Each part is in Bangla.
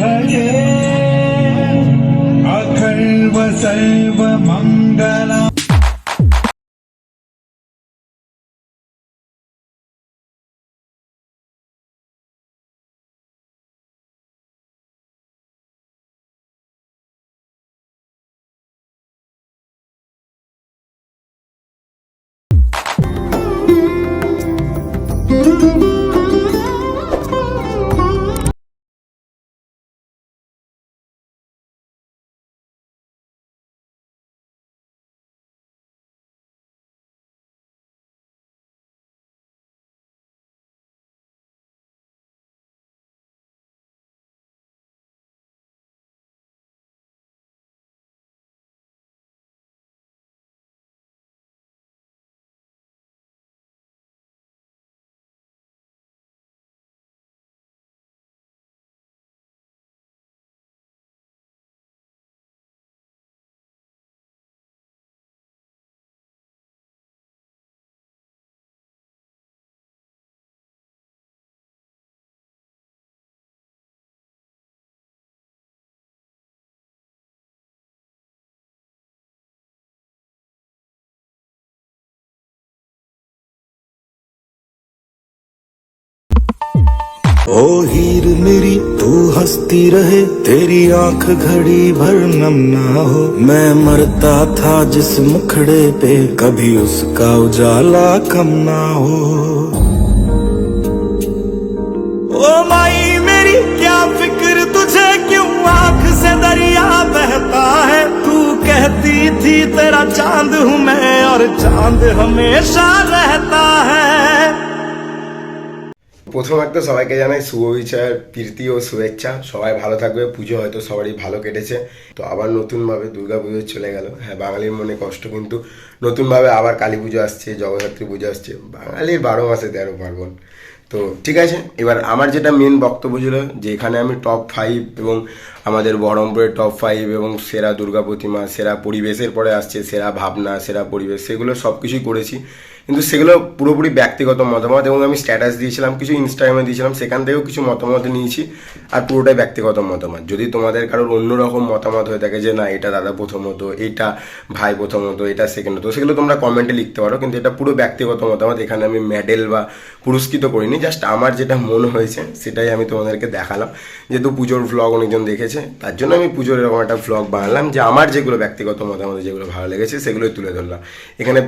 hare ओ हीर मेरी, तू हंसती रहे, तेरी आँख घड़ी भर नम ना हो। मैं मरता था जिस मुखड़े पे, कभी उसका उजाला कम ना हो। ओ माई मेरी, क्या फ़िक्र तुझे, क्यों आँख से दरिया बहता है? तू कहती थी, तेरा चाँद हूँ मैं, और चाँद हमेशा रहता है। প্রথম একটা সবাইকে জানাই শুভ বিজয়ের প্রীতি ও শুভেচ্ছা। সবাই ভালো থাকবে, পুজো হয়তো সবারই ভালো কেটেছে। তো আবার নতুনভাবে দুর্গা পুজো চলে গেল। হ্যাঁ বাঙালির মনে কষ্ট কিন্তু নতুনভাবে আবার কালী পুজো আসছে জগদ্ধাত্রী পুজো আসছে। বাঙালির বারো মাসে তেরো পার্বণ। তো ঠিক আছে, এবার আমার যেটা মেন বক্তব্য ছিল যে এখানে আমি টপ ফাইভ এবং আমাদের বহরমপুরের টপ ফাইভ এবং সেরা দুর্গা প্রতিমা, সেরা পরিবেশের পরে আসছে, সেরা ভাবনা, সেরা পরিবেশ, সেগুলো সব কিছুই করেছি। কিন্তু সেগুলো পুরোপুরি ব্যক্তিগত মতামত এবং আমি স্ট্যাটাস দিয়েছিলাম, কিছু ইনস্টাগ্রামে দিয়েছিলাম, সেখান থেকেও কিছু মতামত নিয়েছি আর পুরোটাই ব্যক্তিগত মতামত। যদি তোমাদের কারোর অন্যরকম মতামত হয়ে থাকে যে না, এটা দাদা প্রথমত, এটা ভাই প্রথমত, এটা সেকেন্ড হতো সেগুলো তোমরা কমেন্টে লিখতে পারো, কিন্তু এটা পুরো ব্যক্তিগত মতামত, এখানে আমি মেডেল বা পুরস্কৃত করিনি জাস্ট আমার যেটা মন হয়েছে, সেটাই আমি তোমাদেরকে দেখালাম। যেহেতু পুজোর ভ্লগ অনেকজন দেখেছে, তার জন্য আমি পুজোর এরকম একটা ভ্লগ বানালাম, যে আমার যেগুলো ব্যক্তিগত মতামত, যেগুলো ভালো লেগেছে, সেগুলোই তুলে ধরলাম। এখানে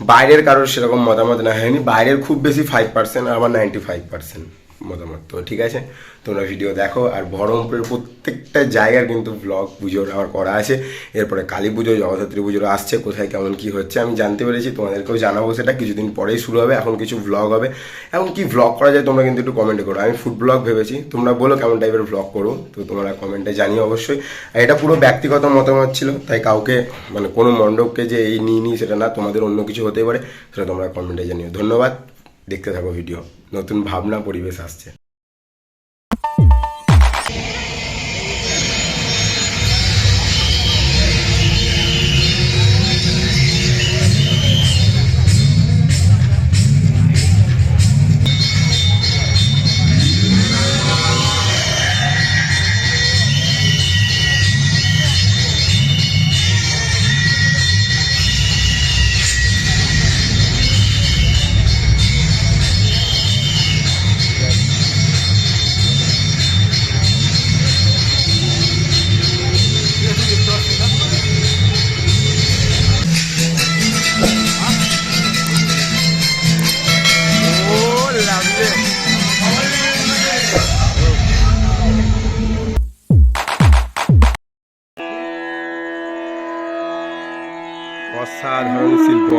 বাইরের কারোর সেরকম মতামত না হয়নি। বাইরের খুব বেশি ফাইভ পার্সেন্ট আবার নাইনটি ফাইভ পার্সেন্ট মতামত। তো ঠিক আছে, তোমরা ভিডিও দেখো। আর বহরমপুরের প্রত্যেকটা জায়গার কিন্তু ব্লগ পুজোর আমার করা আছে। এরপরে কালী পুজো জগদ্ধাত্রী পুজোর আসছে, কোথায় কেমন কি হচ্ছে আমি জানতে পেরেছি। তোমাদেরকেও জানাব সেটা, কিছুদিন পরেই শুরু হবে, এখন কিছু ব্লগ হবে। এখন কি ব্লগ করা যায় তোমরা কিন্তু একটু কমেন্টে করো। আমি ফুড ব্লগ ভেবেছি, তোমরা বলো কেমন টাইপের ব্লগ করো, তো তোমরা কমেন্টে জানিও অবশ্যই। আর এটা পুরো ব্যক্তিগত মতামত ছিল, তাই কাউকে মানে কোনো মণ্ডপকে যে এই নিই সেটা না, তোমাদের অন্য কিছু হতে পারে, সেটা তোমরা কমেন্টে জানিও। ধন্যবাদ। দেখতে থাকো ভিডিও নতুন ভাবনা পরিবেশ আসছে।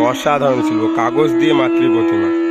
অসাধারণ শিল্প কাগজ দিয়ে মাতৃ প্রতিমা